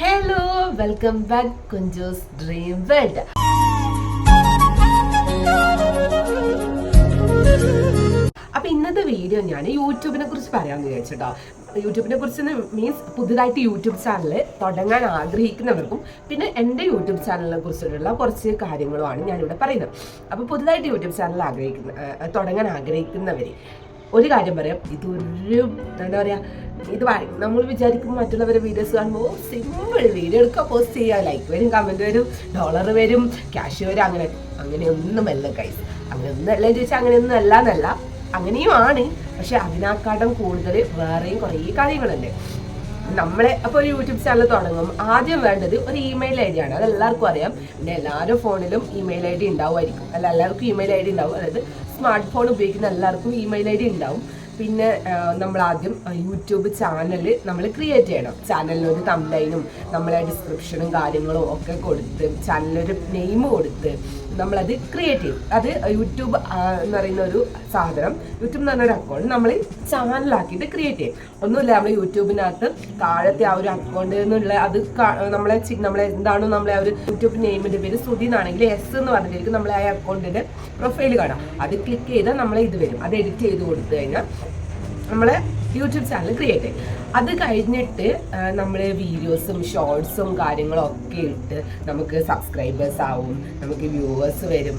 Hello welcome back Kunjus dream world അപ്പൊ ഇന്നത്തെ video ഞാൻ യൂട്യൂബിനെ കുറിച്ച് പറയാമെന്ന് വിചാരിച്ചിട്ടോ. യൂട്യൂബിനെ കുറിച്ച് മീൻസ് പുതുതായിട്ട് യൂട്യൂബ് ചാനൽ തുടങ്ങാൻ ആഗ്രഹിക്കുന്നവർക്കും പിന്നെ എന്റെ യൂട്യൂബ് ചാനലിനെ കുറിച്ചിട്ടുള്ള കുറച്ച് കാര്യങ്ങളുമാണ് ഞാനിവിടെ പറയുന്നത്. അപ്പോൾ പുതുതായിട്ട് യൂട്യൂബ് ചാനൽ ആഗ്രഹിക്കുന്ന തുടങ്ങാൻ ആഗ്രഹിക്കുന്നവർ ഒരു കാര്യം പറയാം. ഇതൊരു എന്താ പറയാ ഇത് നമ്മൾ വിചാരിക്കും മറ്റുള്ളവരെ വീഡിയോസ് കാണുമ്പോൾ സിമ്പിൾ വീഡിയോ എടുക്കുക പോസ്റ്റ് ചെയ്യുക ലൈക്ക് വരും കമന്റ് വരും ഡോളർ വരും ക്യാഷ് വരും അങ്ങനെ. അങ്ങനെയൊന്നുമല്ല കൈസ് അങ്ങനെയൊന്നുമല്ല ചോദിച്ചാൽ അങ്ങനെയൊന്നും അല്ല എന്നല്ല. അങ്ങനെയും ആണ് പക്ഷെ അതിനേക്കാട്ടും കൂടുതൽ വേറെയും കുറേ കാര്യങ്ങളുണ്ട്. നമ്മളെ അപ്പോൾ ഒരു യൂട്യൂബ് ചാനൽ തുടങ്ങും ആദ്യം വേണ്ടത് ഒരു ഇമെയിൽ ഐ ഡി ആണ്. അത് എല്ലാവർക്കും അറിയാം. പിന്നെ എല്ലാവരും ഫോണിലും ഇമെയിൽ ഐ ഡി ഉണ്ടാവുമായിരിക്കും. അല്ല എല്ലാവർക്കും ഇമെയിൽ ഐ ഡി ഉണ്ടാവും. അതായത് സ്മാർട്ട് ഫോൺ ഉപയോഗിക്കുന്ന എല്ലാവർക്കും ഇമെയിൽ ഐ ഡി ഉണ്ടാവും. പിന്നെ നമ്മൾ ആദ്യം യൂട്യൂബ് ചാനൽ നമ്മൾ ക്രിയേറ്റ് ചെയ്യണം. ചാനലിനൊരു തംലൈനും നമ്മളെ ഡിസ്ക്രിപ്ഷനും കാര്യങ്ങളും ഒക്കെ കൊടുത്ത് ചാനലിനൊരു നെയിം കൊടുത്ത് നമ്മളത് ക്രിയേറ്റ് ചെയ്യും. അത് യൂട്യൂബ് എന്ന് പറയുന്ന ഒരു സാധനം യൂട്യൂബ് എന്ന് പറഞ്ഞ ഒരു അക്കൗണ്ട് നമ്മൾ ചാനലാക്കിയിട്ട് ക്രിയേറ്റ് ചെയ്യും. ഒന്നുമില്ല നമ്മൾ യൂട്യൂബിനകത്ത് താഴത്തെ ആ ഒരു അക്കൗണ്ട് എന്നുള്ള അത് നമ്മളെ നമ്മളെ എന്താണോ നമ്മളെ ആ ഒരു യൂട്യൂബ് നെയിമിന്റെ പേര് സുധി എന്നാണെങ്കിൽ എസ് എന്ന് പറഞ്ഞിട്ടായിരിക്കും നമ്മളെ ആ അക്കൗണ്ടിന്റെ പ്രൊഫൈൽ കാണാം അത് ക്ലിക്ക് ചെയ്താൽ നമ്മളെ ഇത് വരും. അത് എഡിറ്റ് ചെയ്ത് കൊടുത്തു കഴിഞ്ഞാൽ നമ്മളെ യൂട്യൂബ് ചാനൽ ക്രിയേറ്റ് ചെയ്യും. അത് കഴിഞ്ഞിട്ട് നമ്മൾ വീഡിയോസും ഷോർട്സും കാര്യങ്ങളും ഒക്കെ ഇട്ട് നമുക്ക് സബ്സ്ക്രൈബേഴ്സ് ആവും നമുക്ക് വ്യൂവേഴ്സ് വരും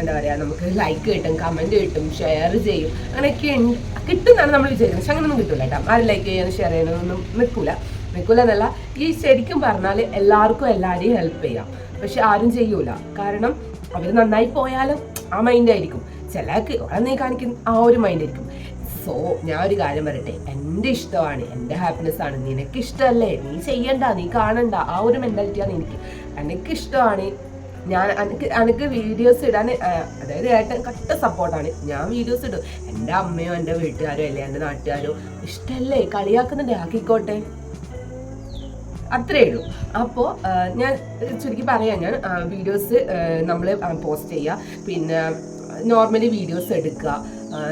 എന്താ പറയുക നമുക്ക് ലൈക്ക് കിട്ടും കമന്റ് കിട്ടും ഷെയർ ചെയ്യും അങ്ങനെയൊക്കെ ഉണ്ട് കിട്ടുന്നതാണ് നമ്മൾ വിചാരിക്കുന്നത്. പക്ഷെ അങ്ങനെയൊന്നും കിട്ടില്ല കേട്ടോ. ആരും ലൈക്ക് ചെയ്യാനും ഷെയർ ചെയ്യാനൊന്നും നിൽക്കില്ല നിൽക്കില്ല എന്നല്ല ഈ ശരിക്കും പറഞ്ഞാൽ എല്ലാവർക്കും എല്ലാവരെയും ഹെൽപ്പ് ചെയ്യാം. പക്ഷെ ആരും ചെയ്യൂല. കാരണം അവർ നന്നായി പോയാലും ആ മൈൻഡായിരിക്കും ചിലക്ക് നീ കാണിക്കുന്ന ആ ഒരു മൈൻഡ് ആയിരിക്കും. സോ ഞാൻ ഒരു കാര്യം പറയട്ടെ. എന്റെ ഇഷ്ടമാണ് എന്റെ ഹാപ്പിനെസ് ആണ്. നിനക്ക് ഇഷ്ടമല്ലേ നീ ചെയ്യണ്ട നീ കാണണ്ട. ആ ഒരു മെന്റാലിറ്റിയാണ് എനിക്ക് എനിക്ക്. ഇഷ്ടമാണ് ഞാൻ എനിക്ക് എനിക്ക് വീഡിയോസ് ഇടാൻ അതായത് ഏട്ടൻ കട്ട സപ്പോർട്ടാണ് ഞാൻ വീഡിയോസ് ഇടും. എന്റെ അമ്മയോ എന്റെ വീട്ടുകാരോ അല്ലേ എന്റെ നാട്ടുകാരോ ഇഷ്ടമല്ലേ കളിയാക്കുന്നുണ്ട്. ആക്കിക്കോട്ടെ. അത്രേ ഉള്ളൂ. അപ്പോൾ ഞാൻ ചുരുക്കി പറയാം. ഞാൻ വീഡിയോസ് നമ്മൾ പോസ്റ്റ് ചെയ്യുക. പിന്നെ നോർമലി വീഡിയോസ് എടുക്കുക.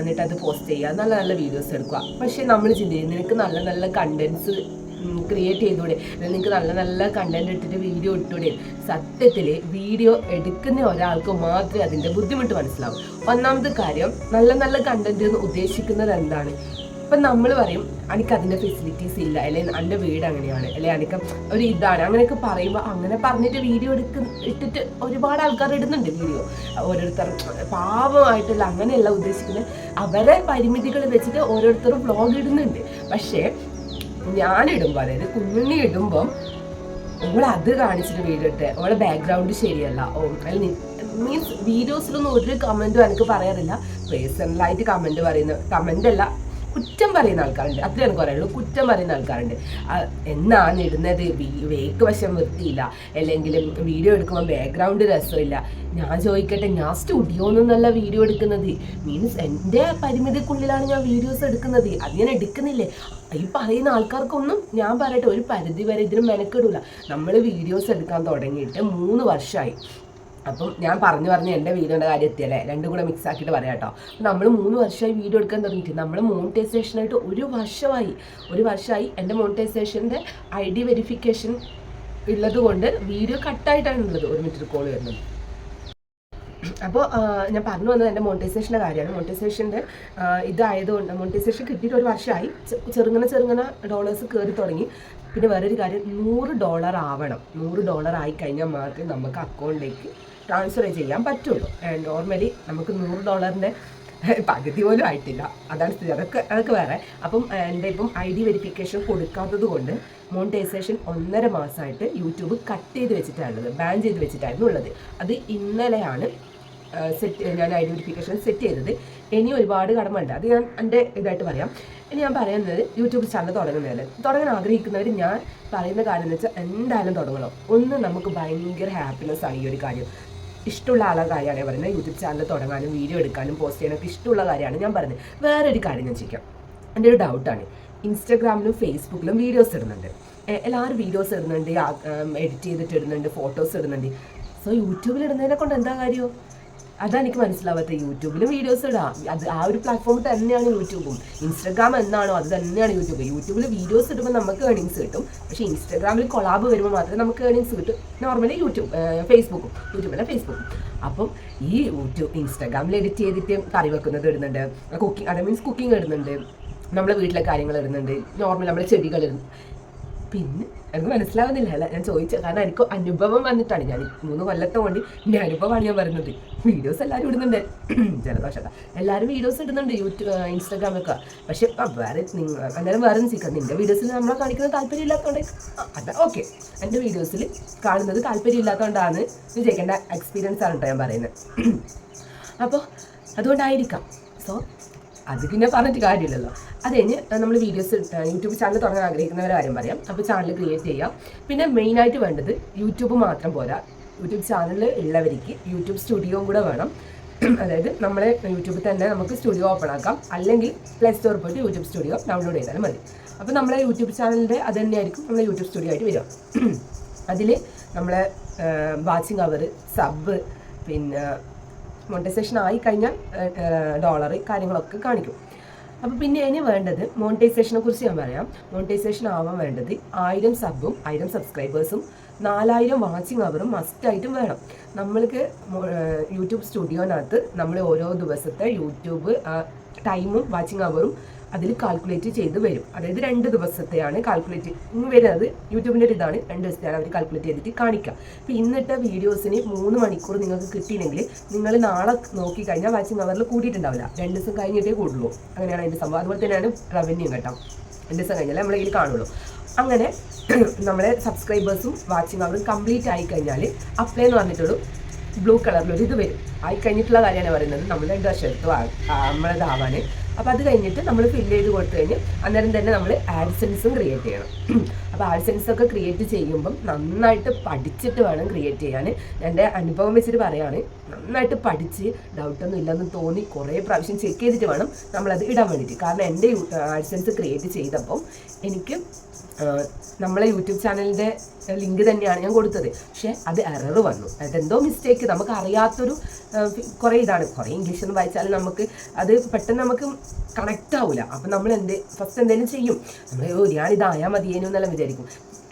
എന്നിട്ട് അത് പോസ്റ്റ് ചെയ്യുക. നല്ല നല്ല വീഡിയോസ് എടുക്കുക. പക്ഷേ നമ്മൾ ചിന്തിക്കും നിനക്ക് നല്ല നല്ല കണ്ടൻസ് ക്രിയേറ്റ് ചെയ്തൂടെ? നിങ്ങൾക്ക് നല്ല നല്ല കണ്ടന്റ് ഇട്ടിട്ട് വീഡിയോ ഇട്ടൂടെ? സത്യത്തിൽ വീഡിയോ എടുക്കുന്ന ഒരാൾക്ക് മാത്രമേ അതിന്റെ ബുദ്ധിമുട്ട് മനസ്സിലാവും. ഒന്നാമത്തെ കാര്യം നല്ല നല്ല കണ്ടന്റ് എന്ന് ഉദ്ദേശിക്കുന്നത് എന്താണ്? ഇപ്പം നമ്മൾ പറയും എനിക്ക് അതിന്റെ ഫെസിലിറ്റീസ് ഇല്ല. അല്ലെങ്കിൽ എന്റെ വീട് അങ്ങനെയാണ്. അല്ലെങ്കിൽ എനിക്ക് ഒരു ഇതാണ്. അങ്ങനെയൊക്കെ പറയുമ്പോൾ അങ്ങനെ പറഞ്ഞിട്ട് വീഡിയോ എടുക്ക ഇട്ടിട്ട് ഒരുപാട് ആൾക്കാർ ഇടുന്നുണ്ട് വീഡിയോ. ഓരോരുത്തർ പാവമായിട്ടുള്ള അങ്ങനെയല്ല ഉദ്ദേശിക്കുന്നത് അവരെ പരിമിതികൾ വെച്ചിട്ട് ഓരോരുത്തരും വ്ളോഗ് ഇടുന്നുണ്ട്. പക്ഷേ ഞാനിടുമ്പോൾ അതായത് കുഞ്ഞുണ്ണി ഇടുമ്പം നമ്മൾ അത് കാണിച്ചിട്ട് വീഡിയോ ഇട്ട്. ഓളെ ബാക്ക്ഗ്രൗണ്ട് ശരിയല്ല. ഓ അല്ലെങ്കിൽ മീൻസ് വീഡിയോസിലൊന്നും ഒരു കമന്റും എനിക്ക് പറയാറില്ല. പേഴ്സണലായിട്ട് കമന്റ് പറയുന്ന കമന്റ് അല്ല കുറ്റം പറയുന്ന ആൾക്കാരുണ്ട്. അത്രേ എനിക്ക് പറയുള്ളൂ കുറ്റം പറയുന്ന ആൾക്കാരുണ്ട്. എന്നാണ് ഇടുന്നത്? വേക്ക് വശം വൃത്തിയില്ല. അല്ലെങ്കിൽ വീഡിയോ എടുക്കുമ്പോൾ ബാക്ക്ഗ്രൗണ്ട് രസമില്ല. ഞാൻ ചോദിക്കട്ടെ ഞാൻ സ്റ്റുഡിയോന്നല്ല നല്ല വീഡിയോ എടുക്കുന്നത്. മീൻസ് എന്റെ പരിമിതിക്കുള്ളിലാണ് ഞാൻ വീഡിയോസ് എടുക്കുന്നത്. അത് ഞാൻ എടുക്കുന്നില്ലേ? ഈ പറയുന്ന ആൾക്കാർക്കൊന്നും ഞാൻ പറയട്ടെ ഒരു പരിധി വരെ ഇതിനും മെനക്കെടൂല. നമ്മൾ വീഡിയോസ് എടുക്കാൻ തുടങ്ങിയിട്ട് മൂന്ന് വർഷമായി അപ്പം ഞാൻ പറഞ്ഞു പറഞ്ഞ് എന്റെ വീഡിയോന്റെ കാര്യം എത്തിയല്ലേ? രണ്ടും കൂടെ മിക്സ് ആക്കിയിട്ട് പറയാം കേട്ടോ. നമ്മൾ മൂന്ന് വർഷമായി വീഡിയോ എടുക്കാൻ തുടങ്ങിയിട്ട് നമ്മൾ മോണിറ്റൈസേഷനായിട്ട് ഒരു വർഷമായി ഒരു വർഷമായി എന്റെ മോണിറ്റൈസേഷന്റെ ഐ ഡി വെരിഫിക്കേഷൻ ഉള്ളത് കൊണ്ട് വീഡിയോ കട്ടായിട്ടാണ് ഉള്ളത്. ഒരു മിനിറ്റ് കോൾ വരുന്നത്. അപ്പോൾ ഞാൻ പറഞ്ഞു വന്നത് എന്റെ മോണിറ്റൈസേഷന്റെ കാര്യമാണ്. മോണിറ്റൈസേഷന്റെ ഇതായതുകൊണ്ട് മോണിറ്റൈസേഷൻ കിട്ടിയിട്ട് ഒരു വർഷമായി. ചെറുങ്ങനെ ചെറുങ്ങനെ ഡോളേഴ്സ് കയറി തുടങ്ങി. പിന്നെ വേറൊരു കാര്യം നൂറ് ഡോളർ ആവണം. നൂറ് ഡോളർ ആയി കഴിഞ്ഞാൽ മാത്രമേ നമുക്ക് അക്കൗണ്ടിലേക്ക് ട്രാൻസ്ഫർ ചെയ്യാൻ പറ്റുള്ളൂ. നോർമലി നമുക്ക് നൂറ് ഡോളറിന്റെ പകുതി പോലും ആയിട്ടില്ല. അതാണ് സ്ഥിതി. അതൊക്കെ അതൊക്കെ വേറെ. അപ്പം എന്റെ ഇപ്പം ഐ ഡി വെരിഫിക്കേഷൻ കൊടുക്കാത്തത് കൊണ്ട് മോണിറ്റൈസേഷൻ ഒന്നര മാസമായിട്ട് യൂട്യൂബ് കട്ട് ചെയ്ത് വെച്ചിട്ടാണുള്ളത് ബാൻ ചെയ്ത് വെച്ചിട്ടായിരുന്നു ഉള്ളത്. അത് ഇന്നലെയാണ് സെറ്റ് ഞാൻ ഐ ഡി വെരിഫിക്കേഷൻ സെറ്റ് ചെയ്തത്. ഇനി ഒരുപാട് കടമുണ്ട് അത് ഞാൻ എന്റെ ഇതായിട്ട് പറയാം. ഇനി ഞാൻ പറയുന്നത് യൂട്യൂബ് ചാനൽ തുടങ്ങുന്നതിൽ. തുടങ്ങാൻ ആഗ്രഹിക്കുന്നവർ ഞാൻ പറയുന്ന കാര്യം എന്ന് വെച്ചാൽ എന്തായാലും തുടങ്ങണം. ഒന്ന് നമുക്ക് ഭയങ്കര ഹാപ്പിനെസ് ആണ് ഈ ഒരു കാര്യം. ഇഷ്ടമുള്ള ആളെ കാര്യമാണ് പറയുന്നത്. യൂട്യൂബ് ചാനൽ തുടങ്ങാനും വീഡിയോ എടുക്കാനും പോസ്റ്റ് ചെയ്യാനൊക്കെ ഇഷ്ടമുള്ള കാര്യമാണ് ഞാൻ പറയുന്നത്. വേറൊരു കാര്യം ഞാൻ ചോദിക്കാം. എന്റെ ഒരു ഡൗട്ടാണ് ഇൻസ്റ്റാഗ്രാമിലും ഫേസ്ബുക്കിലും വീഡിയോസ് ഇടുന്നുണ്ട്. എല്ലാവരും വീഡിയോസ് ഇടുന്നുണ്ട് എഡിറ്റ് ചെയ്തിട്ട് ഇടുന്നുണ്ട് ഫോട്ടോസ് ഇടുന്നുണ്ട്. സോ യൂട്യൂബിൽ ഇടുന്നതിനെ കൊണ്ട് എന്താ കാര്യം? അതാണ് എനിക്ക് മനസ്സിലാവാത്ത യൂട്യൂബിലും വീഡിയോസ് ഇടാം. അത് ആ ഒരു പ്ലാറ്റ്ഫോം തന്നെയാണ് യൂട്യൂബും. ഇൻസ്റ്റാഗ്രാം എന്നാണോ അത് തന്നെയാണ് യൂട്യൂബ്. യൂട്യൂബിൽ വീഡിയോസ് ഇടുമ്പോൾ നമുക്ക് ഏണിങ്സ് കിട്ടും. പക്ഷേ ഇൻസ്റ്റാഗ്രാമിൽ കൊളാബ് വരുമ്പോൾ മാത്രമേ നമുക്ക് ഏണിങ്സ് കിട്ടും. നോർമലി യൂട്യൂബ് ഫേസ്ബുക്കും യൂട്യൂബല്ല ഫേസ്ബുക്കും അപ്പം ഈ യൂട്യൂബ് ഇൻസ്റ്റാഗ്രാമിൽ എഡിറ്റ് ചെയ്തിട്ട് കറി വെക്കുന്നത് ഇടുന്നുണ്ട്. കുക്കിംഗ് അത് മീൻസ് കുക്കിംഗ് ഇടുന്നുണ്ട്. നമ്മളെ വീട്ടിലെ കാര്യങ്ങൾ ഇടുന്നുണ്ട്. നോർമൽ നമ്മളെ ചെടികൾ ഇടുന്നു. പിന്നെ എനിക്ക് മനസ്സിലാവുന്നില്ല. അല്ല ഞാൻ ചോദിച്ചു കാരണം എനിക്ക് അനുഭവം വന്നിട്ടാണ്. ഞാൻ മൂന്ന് കൊല്ലത്തെ കൊണ്ട് എന്റെ അനുഭവമാണ് ഞാൻ പറയുന്നത്. വീഡിയോസ് എല്ലാവരും ഇടുന്നുണ്ട്. ജലദോഷമൊക്കെ എല്ലാവരും വീഡിയോസ് ഇടുന്നുണ്ട് യൂട്യൂബ് ഇൻസ്റ്റാഗ്രാമൊക്കെ പക്ഷെ വേറെ നിങ്ങൾ അങ്ങനെ വേറെ ചിക്കൻ നിന്റെ വീഡിയോസിൽ നമ്മളെ കാണിക്കുന്നത് താല്പര്യം ഇല്ലാത്തതുകൊണ്ട് അതാ ഓക്കെ എന്റെ വീഡിയോസിൽ കാണുന്നത് താല്പര്യം ഇല്ലാത്തതുകൊണ്ടാണ് വിജയിക്കേണ്ട എക്സ്പീരിയൻസ് ആണ് കേട്ടോ ഞാൻ പറയുന്നത്. അപ്പോൾ അതുകൊണ്ടായിരിക്കാം. സോ അത് പിന്നെ പറഞ്ഞിട്ട് കാര്യമില്ലല്ലോ. അത് കഴിഞ്ഞ് നമ്മൾ വീഡിയോസ് യൂട്യൂബ് ചാനൽ തുടങ്ങാൻ ആഗ്രഹിക്കുന്നവരെ കാര്യം പറയാം. അപ്പോൾ ചാനൽ ക്രിയേറ്റ് ചെയ്യാം. പിന്നെ മെയിനായിട്ട് വേണ്ടത് യൂട്യൂബ് മാത്രം പോരാ. യൂട്യൂബ് ചാനൽ ഉള്ളവർക്ക് യൂട്യൂബ് സ്റ്റുഡിയോ കൂടെ വേണം. അതായത് നമ്മളെ യൂട്യൂബിൽ തന്നെ നമുക്ക് സ്റ്റുഡിയോ ഓപ്പൺ ആക്കാം. അല്ലെങ്കിൽ പ്ലേ സ്റ്റോർ പോയിട്ട് യൂട്യൂബ് സ്റ്റുഡിയോ ഡൗൺലോഡ് ചെയ്താലും മതി. അപ്പോൾ നമ്മളെ യൂട്യൂബ് ചാനലിന്റെ അത് തന്നെയായിരിക്കും നമ്മളെ യൂട്യൂബ് സ്റ്റുഡിയോ ആയിട്ട് വരിക. അതിൽ നമ്മളെ വാച്ചിങ് അവർ സബ് പിന്നെ മോണിറ്റൈസേഷൻ ആയി കഴിഞ്ഞാൽ ഡോളർ കാര്യങ്ങളൊക്കെ കാണിക്കും. അപ്പോൾ പിന്നെ ഇനി വേണ്ടത് മോണിറ്റൈസേഷനെ കുറിച്ച് ഞാൻ പറയാം. മോണിറ്റൈസേഷൻ ആവാൻ വേണ്ടത് ആയിരം സബും ആയിരം സബ്സ്ക്രൈബേഴ്സും നാലായിരം വാച്ചിങ് അവറും മസ്റ്റായിട്ടും വേണം. നമ്മൾക്ക് യൂട്യൂബ് സ്റ്റുഡിയോനകത്ത് നമ്മൾ ഓരോ ദിവസത്തെ യൂട്യൂബ് ടൈമും വാച്ചിങ് അവറും അതിൽ കാൽക്കുലേറ്റ് ചെയ്ത് വരും. അതായത് രണ്ട് ദിവസത്തെയാണ് കാൽക്കുലേറ്റ് വരുന്നത് യൂട്യൂബിന്റെ ഒരു ഇതാണ്. രണ്ട് ദിവസത്തെയാണ് അവർ കാൽക്കുലേറ്റ് ചെയ്തിട്ട് കാണിക്കുക അപ്പോൾ ഇന്നിട്ട് വീഡിയോസിന് മൂന്ന് മണിക്കൂർ നിങ്ങൾക്ക് കിട്ടിയില്ലെങ്കിൽ നിങ്ങൾ നാളെ നോക്കി കഴിഞ്ഞാൽ വാച്ചിങ് അവറിൽ കൂടിയിട്ടുണ്ടാവില്ല. രണ്ട് ദിവസം കഴിഞ്ഞിട്ടേ കൂടുള്ളൂ. അങ്ങനെയാണ് അതിന്റെ സംഭവം. അതുപോലെ തന്നെയാണ് റവന്യൂ കേട്ടോ. രണ്ട് ദിവസം കഴിഞ്ഞാൽ നമ്മൾ കാണുള്ളൂ. അങ്ങനെ നമ്മളെ സബ്സ്ക്രൈബേഴ്സും വാച്ചിങ് അവറും കംപ്ലീറ്റ് ആയി കഴിഞ്ഞാൽ അപ്ലൈ എന്ന് പറഞ്ഞിട്ടുള്ളൂ. ബ്ലൂ കളറിലൊരു ഇത് വരും. ആയി കഴിഞ്ഞിട്ടുള്ള കാര്യമാണ് പറയുന്നത്. നമ്മൾ രണ്ട് വർഷം എടുത്തു നമ്മളത് ആവാൻ അപ്പോൾ അത് കഴിഞ്ഞിട്ട് നമ്മൾ ഫില്ല് ചെയ്ത് കൊടുത്തു കഴിഞ്ഞ് അന്നേരം തന്നെ നമ്മൾ ആഡ്സെൻസും ക്രിയേറ്റ് ചെയ്യണം. അപ്പോൾ ആഡ്സെൻസ് ഒക്കെ ക്രിയേറ്റ് ചെയ്യുമ്പം നന്നായിട്ട് പഠിച്ചിട്ട് വേണം ക്രിയേറ്റ് ചെയ്യാൻ എന്റെ അനുഭവം വെച്ചിട്ട് പറയുകയാണ് നന്നായിട്ട് പഠിച്ച് ഡൗട്ടൊന്നും ഇല്ലെന്ന് തോന്നി കുറേ പ്രാവശ്യം ചെക്ക് ചെയ്തിട്ട് വേണം നമ്മളത് ഇടാൻ വേണ്ടിയിട്ട്. കാരണം എന്റെ ആഡ്സെൻസ് ക്രിയേറ്റ് ചെയ്തപ്പം എനിക്ക് നമ്മളെ യൂട്യൂബ് ചാനലിന്റെ ലിങ്ക് തന്നെയാണ് ഞാൻ കൊടുത്തത്. പക്ഷേ അത് എറർ വന്നു. അതെന്തോ മിസ്റ്റേക്ക് നമുക്ക് അറിയാത്തൊരു കുറേ ഇതാണ്. കുറേ ഇംഗ്ലീഷ് എന്ന് വായിച്ചാൽ നമുക്ക് അത് പെട്ടെന്ന് നമുക്ക് കണക്റ്റ് ആവില്ല അപ്പം നമ്മൾ എന്ത് ഫസ്റ്റ് എന്തെങ്കിലും ചെയ്യും. നമ്മൾ ഓ ഞാനിതായാൽ മതിയേനു എന്നെല്ലാം വിചാരിക്കും.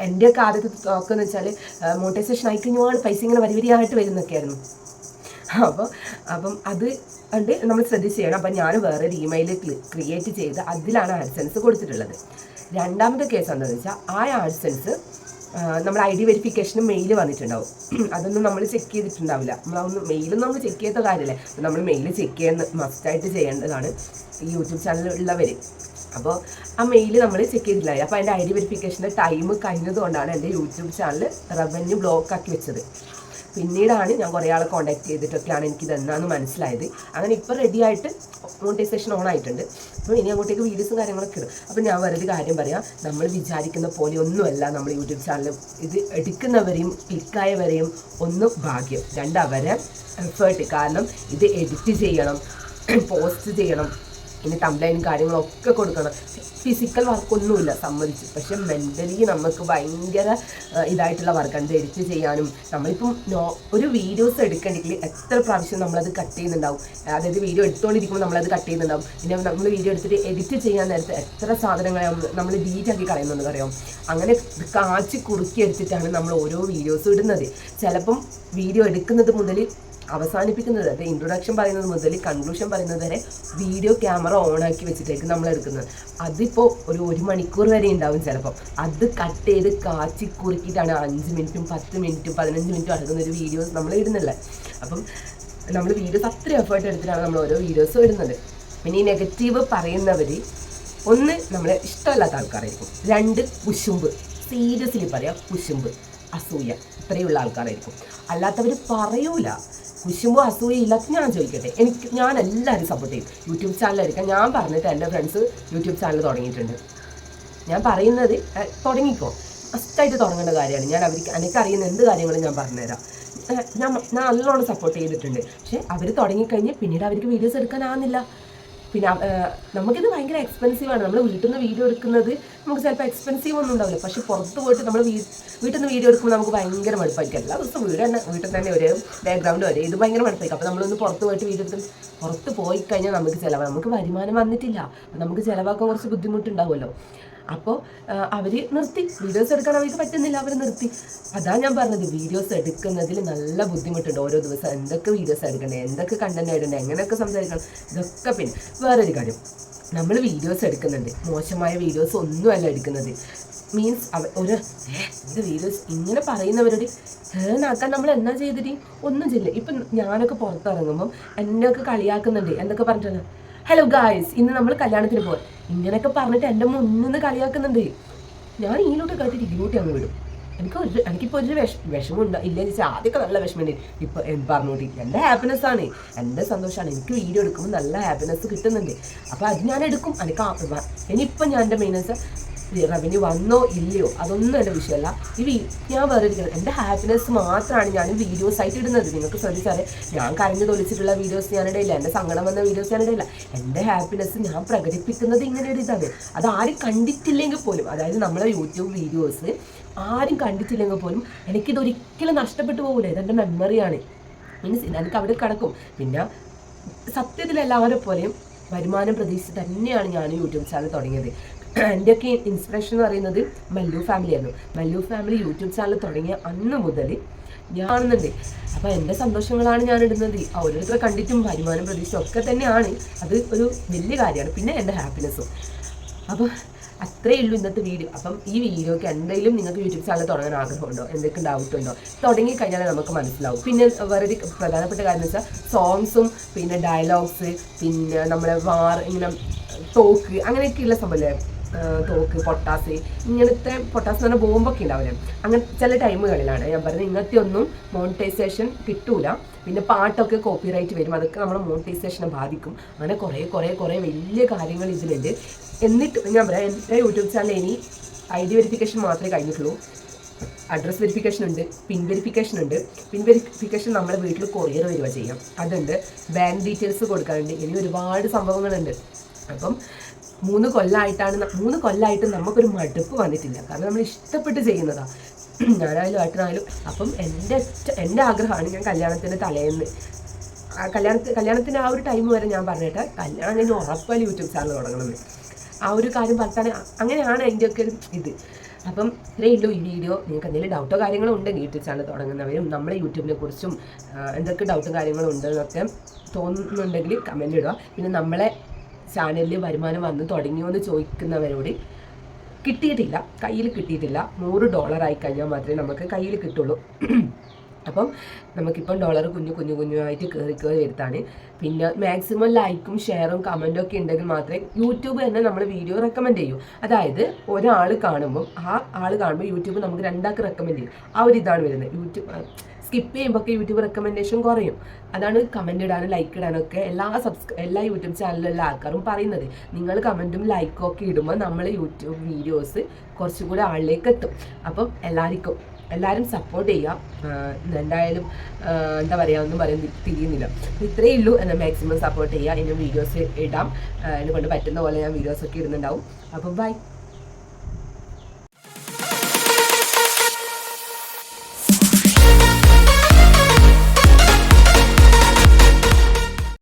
എന്റെ ഒക്കെ ആദ്യത്തെ വെച്ചാൽ മോണിറ്റൈസേഷൻ ആയി കഴിഞ്ഞാൽ പൈസ ഇങ്ങനെ വരി വരിയായിട്ട് വരുന്നൊക്കെയായിരുന്നു. അപ്പോൾ അപ്പം അത് ഉണ്ട് നമ്മൾ ശ്രദ്ധിച്ച് ചെയ്യണം. അപ്പം ഞാൻ വേറൊരു ഇമെയിൽ ക്രിയേറ്റ് ചെയ്ത് അതിലാണ് ആഡ്സൻസ് കൊടുത്തിട്ടുള്ളത്. രണ്ടാമത്തെ കേസ് എന്താണെന്ന് വെച്ചാൽ ആ ആഡ്സെൻസ് നമ്മൾ ഐ ഡി വെരിഫിക്കേഷന് മെയിൽ വന്നിട്ടുണ്ടാവും. അതൊന്നും നമ്മൾ ചെക്ക് ചെയ്തിട്ടുണ്ടാവില്ല. നമ്മളൊന്നും മെയിലൊന്നും നമ്മൾ ചെക്ക് ചെയ്ത കാര്യമല്ലേ. നമ്മൾ മെയിൽ ചെക്ക് ചെയ്യുന്ന മസ്റ്റായിട്ട് ചെയ്യേണ്ടതാണ് ഈ യൂട്യൂബ് ചാനൽ ഉള്ളവർ അപ്പോൾ ആ മെയിൽ നമ്മൾ ചെക്ക് ചെയ്തില്ല അപ്പോൾ അതിന്റെ ഐ ഡി വെരിഫിക്കേഷന്റെ ടൈം കഴിഞ്ഞതുകൊണ്ടാണ് എന്റെ യൂട്യൂബ് ചാനൽ റവന്യൂ ബ്ലോക്ക് ആക്കി വെച്ചത്. പിന്നീടാണ് ഞാൻ കുറേ ആളെ കോൺടാക്ട് ചെയ്തിട്ടൊക്കെയാണ് എനിക്ക് ഇതെന്നാന്ന് മനസ്സിലായത്. അങ്ങനെ ഇപ്പോൾ റെഡി ആയിട്ട് മോണിറ്റൈസേഷൻ ഓൺ ആയിട്ടുണ്ട്. അപ്പോൾ ഇനി അങ്ങോട്ടേക്ക് വീഡിയോസും കാര്യങ്ങളൊക്കെ ഇടും. അപ്പോൾ ഞാൻ വേറൊരു കാര്യം പറയാം. നമ്മൾ വിചാരിക്കുന്ന പോലെ ഒന്നുമല്ല നമ്മൾ യൂട്യൂബ് ചാനൽ ഇത് എടുക്കുന്നവരെയും ക്ലിക്കായവരെയും ഒന്ന് ഭാഗ്യം. രണ്ട് അവരെ എഫേർട്ട് കാരണം ഇത് എഡിറ്റ് ചെയ്യണം പോസ്റ്റ് ചെയ്യണം ഇനി തംബ്ലൈനും കാര്യങ്ങളൊക്കെ കൊടുക്കണം. ഫിസിക്കൽ വർക്കൊന്നുമില്ല സമ്മതിച്ച്. പക്ഷെ മെന്റലി നമുക്ക് ഭയങ്കര ഇതായിട്ടുള്ള വർക്കാണ് എഡിറ്റ് ചെയ്യാനും നമ്മളിപ്പം നോ ഒരു വീഡിയോസ് എടുക്കണമെങ്കിൽ എത്ര പ്രാവശ്യം നമ്മളത് കട്ട് ചെയ്യുന്നുണ്ടാവും? അതായത് വീഡിയോ എടുത്തുകൊണ്ടിരിക്കുമ്പോൾ നമ്മളത് കട്ട് ചെയ്യുന്നുണ്ടാവും. പിന്നെ നമ്മൾ വീഡിയോ എടുത്തിട്ട് എഡിറ്റ് ചെയ്യാൻ നേരത്തെ എത്ര സാധനങ്ങൾ നമ്മൾ ഡീറ്റ് ആക്കി കളയുന്നുണ്ട് അറിയാം? അങ്ങനെ കാച്ചി കുറുക്കി എടുത്തിട്ടാണ് നമ്മൾ ഓരോ വീഡിയോസും ഇടുന്നത്. ചിലപ്പം വീഡിയോ എടുക്കുന്നത് മുതൽ അവസാനിപ്പിക്കുന്നത് അതായത് ഇൻട്രൊഡക്ഷൻ പറയുന്നത് മുതൽ കൺക്ലൂഷൻ പറയുന്നത് വരെ വീഡിയോ ക്യാമറ ഓൺ ആക്കി വെച്ചിട്ടേക്ക് നമ്മൾ എടുക്കുന്നത്. അതിപ്പോൾ ഒരു ഒരു മണിക്കൂർ വരെ ഉണ്ടാവും ചിലപ്പം. അത് കട്ട് ചെയ്ത് കാച്ചി കുറുക്കിയിട്ടാണ് അഞ്ച് മിനിറ്റും പത്ത് മിനിറ്റും പതിനഞ്ച് മിനിറ്റും അടങ്ങുന്ന ഒരു വീഡിയോസ് നമ്മൾ ഇടുന്നില്ല അപ്പം നമ്മൾ വീഡിയോസ് അത്ര എഫേർട്ട് എടുത്തിട്ടാണ് നമ്മൾ ഓരോ വീഡിയോസും ഇടുന്നത്. പിന്നെ ഈ നെഗറ്റീവ് പറയുന്നവർ ഒന്ന് നമ്മളെ ഇഷ്ടമല്ലാത്ത ആൾക്കാരായിരിക്കും. രണ്ട് കുശുമ്പ് സീരിയസ്ലി പറയാം കുശുമ്പ് അസൂയ. ഇത്രയുള്ള ആൾക്കാരായിരിക്കും. അല്ലാത്തവർ പറയൂല. കുശുമ്പോ അസൂയ ഇല്ലാത്ത ഞാൻ ചോദിക്കട്ടെ. എനിക്ക് ഞാൻ എല്ലാവരും സപ്പോർട്ട് ചെയ്യും യൂട്യൂബ് ചാനൽ ഞാൻ പറഞ്ഞിട്ട് എന്റെ ഫ്രണ്ട്സ് യൂട്യൂബ് ചാനൽ തുടങ്ങിയിട്ടുണ്ട്. ഞാൻ പറയുന്നത് തുടങ്ങിക്കോ. ഫസ്റ്റായിട്ട് തുടങ്ങേണ്ട കാര്യമാണ്. ഞാൻ അവർക്ക് എനിക്കറിയുന്ന എന്ത് കാര്യങ്ങളും ഞാൻ പറഞ്ഞുതരാം. ഞാൻ ഞാൻ നല്ലോണം സപ്പോർട്ട് ചെയ്തിട്ടുണ്ട്. പക്ഷേ അവർ തുടങ്ങിക്കഴിഞ്ഞ് പിന്നീട് അവർക്ക് വീഡിയോസ് എടുക്കാനാകുന്നില്ല പിന്നെ നമുക്കിത് ഭയങ്കര എക്സ്പെൻസീവ് ആണ്. നമ്മൾ വീട്ടിൽ നിന്ന് വീഡിയോ എടുക്കുന്നത് നമുക്ക് ചിലപ്പോൾ എക്സ്പെൻസീവ് ഒന്നും ഉണ്ടാവില്ല. പക്ഷെ പുറത്ത് പോയിട്ട് നമ്മൾ വീട്ടിൽ നിന്ന് വീഡിയോ എടുക്കുമ്പോൾ നമുക്ക് ഭയങ്കര മടുപ്പായിരിക്കും. എല്ലാ ദിവസവും വീട് തന്നെ വീട്ടിൽ തന്നെ ഒരു ബാക്ക്ഗ്രൗണ്ട് വരെ ഇത് ഭയങ്കര മടുപ്പായിരിക്കും. അപ്പോൾ നമ്മളൊന്ന് പുറത്ത് പോയിട്ട് വീഡിയോ എടുത്ത് പുറത്ത് പോയി കഴിഞ്ഞാൽ നമുക്ക് ചിലവാണ് നമുക്ക് വരുമാനം വന്നിട്ടില്ല. നമുക്ക് ചിലവാക്കാൻ കുറച്ച് ബുദ്ധിമുട്ടുണ്ടാവുമല്ലോ. അപ്പോൾ അവർ നിർത്തി. വീഡിയോസ് എടുക്കാൻ അവർക്ക് പറ്റുന്നില്ല അവർ നിർത്തി. അതാ ഞാൻ പറഞ്ഞത്. വീഡിയോസ് എടുക്കുന്നതിൽ നല്ല ബുദ്ധിമുട്ടുണ്ട്. ഓരോ ദിവസം എന്തൊക്കെ വീഡിയോസ് എടുക്കണ്ടേ എന്തൊക്കെ കണ്ടന്റ് ഇടണ്ടേ എങ്ങനെയൊക്കെ സംസാരിക്കണം ഇതൊക്കെ പിന്നെ. വേറൊരു കാര്യം. നമ്മൾ വീഡിയോസ് എടുക്കുന്നുണ്ട്. മോശമായ വീഡിയോസ് ഒന്നുമല്ല എടുക്കുന്നത്. മീൻസ് അവ ഒരു "ഏ, ഇത് വീഡിയോസ് ഇങ്ങനെ പറയുന്നവരോട് ഹേണാക്കാൻ നമ്മൾ എന്നാ ചെയ്തിട്ട്? ഒന്നും ചെയ്യില്ല ഇപ്പം ഞാനൊക്കെ പുറത്തിറങ്ങുമ്പം എന്നെയൊക്കെ കളിയാക്കുന്നുണ്ട്. എന്തൊക്കെ പറഞ്ഞിട്ടാണ് ഹലോ ഗായ്സ് ഇന്ന് നമ്മൾ കല്യാണത്തിന് പോകാം ഇങ്ങനെയൊക്കെ പറഞ്ഞിട്ട് എന്റെ മുന്നിൽ നിന്ന് കളിയാക്കുന്നുണ്ട്. ഞാൻ ഈലോട്ട് കളിച്ചിട്ട് ഇങ്ങോട്ട് അങ്ങ് വിടും. എനിക്ക് ഒരു എനിക്കിപ്പോൾ ഒരു വിഷ വിഷമമുണ്ട്. ഇല്ലെന്ന് വെച്ചാൽ ആദ്യമൊക്കെ നല്ല വിഷമമുണ്ട്. ഇപ്പോൾ പറഞ്ഞോട്ടി എന്റെ ഹാപ്പിനെസ് ആണ്. എന്റെ സന്തോഷമാണ്. എനിക്ക് വീഡിയോ എടുക്കുമ്പോൾ നല്ല ഹാപ്പിനെസ് കിട്ടുന്നുണ്ട്. അപ്പോൾ അത് ഞാൻ എടുക്കും. എനിക്ക് ആ- വ- ഇനിയിപ്പം ഞാൻ എന്റെ മെയിനസ് റവന്യൂ വന്നോ ഇല്ലയോ? അതൊന്നും എന്റെ വിഷയമല്ല. ഈ ഞാൻ വേറെ എന്റെ ഹാപ്പിനെസ് മാത്രമാണ് ഞാൻ വീഡിയോസ് ആയിട്ട് ഇടുന്നത്. നിങ്ങൾക്ക് ശ്രദ്ധിച്ചാൽ ഞാൻ കരഞ്ഞു തൊലിച്ചിട്ടുള്ള വീഡിയോസ് ഞാൻ ഇടയില്ല. എന്റെ സങ്കടം വന്ന വീഡിയോസ് ഞാൻ ഇടയില്ല. എന്റെ ഹാപ്പിനെസ് ഞാൻ പ്രകടിപ്പിക്കുന്നത് ഇങ്ങനെ ഒരു ഇതാണ്. അത് ആരും കണ്ടിട്ടില്ലെങ്കിൽ പോലും അതായത് നമ്മളെ യൂട്യൂബ് വീഡിയോസ് ആരും കണ്ടിട്ടില്ലെങ്കിൽ പോലും എനിക്കിതൊരിക്കലും നഷ്ടപ്പെട്ടു പോകില്ല ഇതെന്റെ മെമ്മറിയാണ് മീൻസ് എനിക്ക് അവിടെ കിടക്കും. പിന്നെ സത്യത്തിൽ എല്ലാവരെ പോലെയും വരുമാനം പ്രതീക്ഷിച്ച് തന്നെയാണ് ഞാൻ യൂട്യൂബ് ചാനൽ തുടങ്ങിയത്. എന്റെയൊക്കെ ഇൻസ്പിറേഷൻ എന്ന് പറയുന്നത് മല്ലു ഫാമിലി ആയിരുന്നു. മല്ലു ഫാമിലി യൂട്യൂബ് ചാനൽ തുടങ്ങിയ അന്ന് മുതൽ ഞാൻ കാണുന്നുണ്ട്. അപ്പോൾ എന്റെ സന്തോഷങ്ങളാണ് ഞാൻ ഇടുന്നത്. ഓരോരുത്തരെ കണ്ടിട്ടും വരുമാനം പ്രതീക്ഷിച്ചും ഒക്കെ തന്നെയാണ്. അത് ഒരു വലിയ കാര്യമാണ്. പിന്നെ എന്റെ ഹാപ്പിനെസ്സും അപ്പോൾ അത്രയേ ഉള്ളൂ ഇന്നത്തെ വീഡിയോ. അപ്പം ഈ വീഡിയോക്ക് എന്തെങ്കിലും നിങ്ങൾക്ക് യൂട്യൂബ് ചാനൽ തുടങ്ങാൻ ആഗ്രഹമുണ്ടോ? എന്തൊക്കെ ഡൗട്ട് ഉണ്ടോ? തുടങ്ങി കഴിഞ്ഞാൽ നമുക്ക് മനസ്സിലാവും. പിന്നെ വേറൊരു പ്രധാനപ്പെട്ട കാര്യം എന്ന് വെച്ചാൽ സോങ്സും പിന്നെ ഡയലോഗ്സ് പിന്നെ നമ്മളെ വാർ ഇങ്ങനെ ടോക്ക് അങ്ങനെയൊക്കെയുള്ള സംഭവമല്ലേ തോക്ക് പൊട്ടാസ് ഇങ്ങനത്തെ പൊട്ടാസ് എന്ന് പറഞ്ഞാൽ ബോംബൊക്കെ ഉണ്ടാവില്ലേ? അങ്ങനെ ചില ടൈമുകളിലാണ്. ഞാൻ പറയുന്നത് ഇങ്ങനത്തെ ഒന്നും മോണിറ്റൈസേഷൻ കിട്ടൂല. പിന്നെ പാട്ടൊക്കെ കോപ്പിറൈറ്റ് വരും. അതൊക്കെ നമ്മളെ മോണിറ്റൈസേഷനെ ബാധിക്കും. അങ്ങനെ കുറേ കുറേ കുറേ വലിയ കാര്യങ്ങൾ ഇതിലുണ്ട്. എന്നിട്ട് ഞാൻ പറയാം എന്റെ യൂട്യൂബ് ചാനൽ ഇനി ഐ ഡി വെരിഫിക്കേഷൻ മാത്രമേ കഴിഞ്ഞിട്ടുള്ളൂ. അഡ്രസ് വെരിഫിക്കേഷൻ ഉണ്ട് പിൻ വെരിഫിക്കേഷൻ ഉണ്ട്. പിൻ വെരിഫിക്കേഷൻ നമ്മുടെ വീട്ടിൽ കൊറിയർ വരിക ചെയ്യാം. അതുണ്ട്. ബാങ്ക് ഡീറ്റെയിൽസ് കൊടുക്കാറുണ്ട് ഇനി ഒരുപാട് സംഭവങ്ങളുണ്ട്. അപ്പം മൂന്ന് കൊല്ലമായിട്ടാണ് മൂന്ന് കൊല്ലമായിട്ട് നമുക്കൊരു മടുപ്പ് വന്നിട്ടില്ല. കാരണം നമ്മൾ ഇഷ്ടപ്പെട്ട് ചെയ്യുന്നതാണ് ഞാനായാലും ആയിട്ടായാലും അപ്പം എന്റെ എന്റെ ആഗ്രഹമാണ് ഞാൻ കല്യാണത്തിന്റെ തലേന്ന്. കല്യാണത്തിന് കല്യാണത്തിന് ആ ഒരു ടൈം വരെ ഞാൻ പറഞ്ഞിട്ട് കല്യാണം കഴിഞ്ഞ് ഉറപ്പായാലും യൂട്യൂബ് ചാനൽ തുടങ്ങണമെന്ന്. ആ ഒരു കാര്യം പറഞ്ഞാൽ അങ്ങനെയാണ് അതിന്റെയൊക്കെ ഒരു ഇത്. അപ്പം ഇത്രയേ ഉള്ളൂ ഈ വീഡിയോ നിങ്ങൾക്ക് എന്തെങ്കിലും ഡൗട്ടോ കാര്യങ്ങളോ ഉണ്ടെങ്കിൽ യൂട്യൂബ് ചാനൽ തുടങ്ങുന്നവരും നമ്മുടെ യൂട്യൂബിനെ കുറിച്ചും എന്തൊക്കെ ഡൗട്ടും കാര്യങ്ങളും ഉണ്ടെന്നൊക്കെ തോന്നുന്നുണ്ടെങ്കിൽ കമന്റ് ഇടുക. പിന്നെ നമ്മളെ ചാനലിൽ വരുമാനം വന്ന് തുടങ്ങിയോ എന്ന് ചോദിക്കുന്നവരോട് കിട്ടിയിട്ടില്ല കയ്യിൽ കിട്ടിയിട്ടില്ല. നൂറ് ഡോളർ ആയി കഴിഞ്ഞാൽ മാത്രമേ നമുക്ക് കയ്യിൽ കിട്ടുള്ളൂ. അപ്പം നമുക്കിപ്പം ഡോളർ കുഞ്ഞു കുഞ്ഞു കുഞ്ഞുമായിട്ട് കയറി കയറി വരുത്താണ് പിന്നെ മാക്സിമം ലൈക്കും ഷെയറും കമന്റും ഒക്കെ ഉണ്ടെങ്കിൽ മാത്രമേ യൂട്യൂബ് തന്നെ നമ്മൾ വീഡിയോ റെക്കമെൻഡ് ചെയ്യൂ. അതായത് ഒരാൾ കാണുമ്പോൾ ആ ആൾ കാണുമ്പോൾ യൂട്യൂബ് നമുക്ക് രണ്ടാൾക്ക് റെക്കമെൻഡ് ചെയ്യും. ആ ഒരു ഇതാണ് വരുന്നത്. യൂട്യൂബ് സ്കിപ്പ് ചെയ്യുമ്പോൾ ഒക്കെ യൂട്യൂബ് റെക്കമെൻഡേഷൻ കുറയും. അതാണ് കമന്റ് ഇടാനും ലൈക്ക് ഇടാനും ഒക്കെ എല്ലാ സബ്സ്ക്രൈ എല്ലാ യൂട്യൂബ് ചാനലിലുള്ള ആൾക്കാരും പറയുന്നത്. നിങ്ങൾ കമന്റും ലൈക്കും ഒക്കെ ഇടുമ്പോൾ നമ്മൾ യൂട്യൂബ് വീഡിയോസ് കുറച്ചുകൂടി ആളിലേക്ക് എത്തും. അപ്പം എല്ലാവർക്കും എല്ലാവരും സപ്പോർട്ട് ചെയ്യാം ആഹ് എന്തായാലും എന്താ പറയുക ഒന്നും പറയാൻ തിരിയുന്നില്ല. ഇത്രയേ ഉള്ളൂ. എന്നാൽ മാക്സിമം സപ്പോർട്ട് ചെയ്യുക. ഇനി വീഡിയോസ് ഇടാം. എന്നെ കൊണ്ട് പറ്റുന്ന പോലെ ഞാൻ വീഡിയോസ് ഒക്കെ ഇടുന്നുണ്ടാവും. അപ്പം ബൈ